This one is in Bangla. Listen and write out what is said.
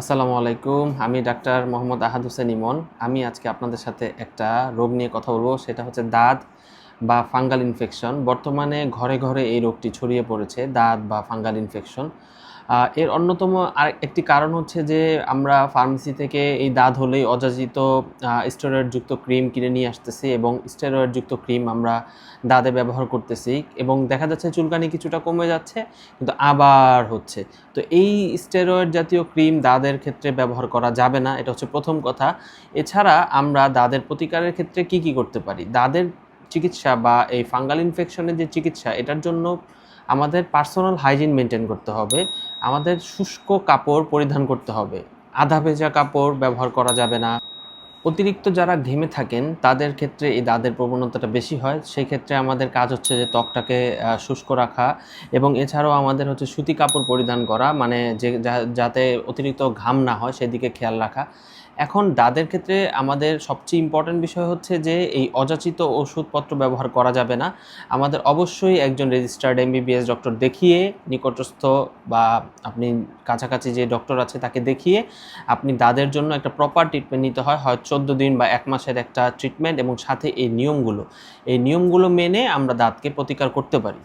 আসসালামু আলাইকুম, আমি ডাক্তার মোহাম্মদ আহাদ হোসেন ইমন। আমি আজকে আপনাদের সাথে একটা রোগ নিয়ে কথা বলব, সেটা হচ্ছে দাঁত। বা ফাঙ্গাল ইনফেকশন। বর্তমানে ঘরে ঘরে এই রোগটি ছড়িয়ে পড়েছে, দাঁত বা ফাঙ্গাল ইনফেকশন। এর অন্যতম আর একটি কারণ হচ্ছে যে আমরা ফার্মেসি থেকে এই দাঁত হলেই অযাচিত স্টেরয়েডযুক্ত ক্রিম কিনে নিয়ে আসতেছি এবং স্টেরয়েডযুক্ত ক্রিম আমরা দাঁতে ব্যবহার করতেছি এবং দেখা যাচ্ছে চুলকানি কিছুটা কমে যাচ্ছে, কিন্তু আবার হচ্ছে। তো এই স্টেরয়েড জাতীয় ক্রিম দাঁতের ক্ষেত্রে ব্যবহার করা যাবে না, এটা হচ্ছে প্রথম কথা। এছাড়া আমরা দাঁতের প্রতিকারের ক্ষেত্রে কি কি করতে পারি? দাঁতের চিকিৎসা বা এই ফাঙ্গাল ইনফেকশনের যে চিকিৎসা, এটার জন্য আমাদের পার্সোনাল হাইজিন মেনটেন করতে হবে। আমাদের শুষ্ক কাপড় পরিধান করতে হবে। আধা ভেজা কাপড় ব্যবহার করা যাবে না। অতিরিক্ত যারা ঘেমে থাকেন, তাদের ক্ষেত্রে এই দাঁতের প্রবণতাটা বেশি হয়। সেই ক্ষেত্রে আমাদের কাজ হচ্ছে যে ত্বকটাকে শুষ্ক রাখা এবং এছাড়াও আমাদের হচ্ছে সুতি কাপড় পরিধান করা মানে যে, যাতে অতিরিক্ত ঘাম না হয়, সেদিকে খেয়াল রাখা। এখন দাঁতের ক্ষেত্রে আমাদের সবচেয়ে ইম্পর্টেন্ট বিষয় হচ্ছে যে, এই অযাচিত ওষুধপত্র ব্যবহার করা যাবে না। আমাদের অবশ্যই একজন রেজিস্টার্ড এমবিবিএস ডক্টর দেখিয়ে, নিকটস্থ বা আপনি কাছাকাছি যে ডক্টর আছে তাকে দেখিয়ে, আপনি দাঁতের জন্য একটা প্রপার ট্রিটমেন্ট নিতে হয়। হয় চোদ্দ দিন বা এক মাসের একটা ট্রিটমেন্ট এবং সাথে এই নিয়মগুলো। এই নিয়মগুলো মেনে আমরা দাঁতকে প্রতিকার করতে পারি।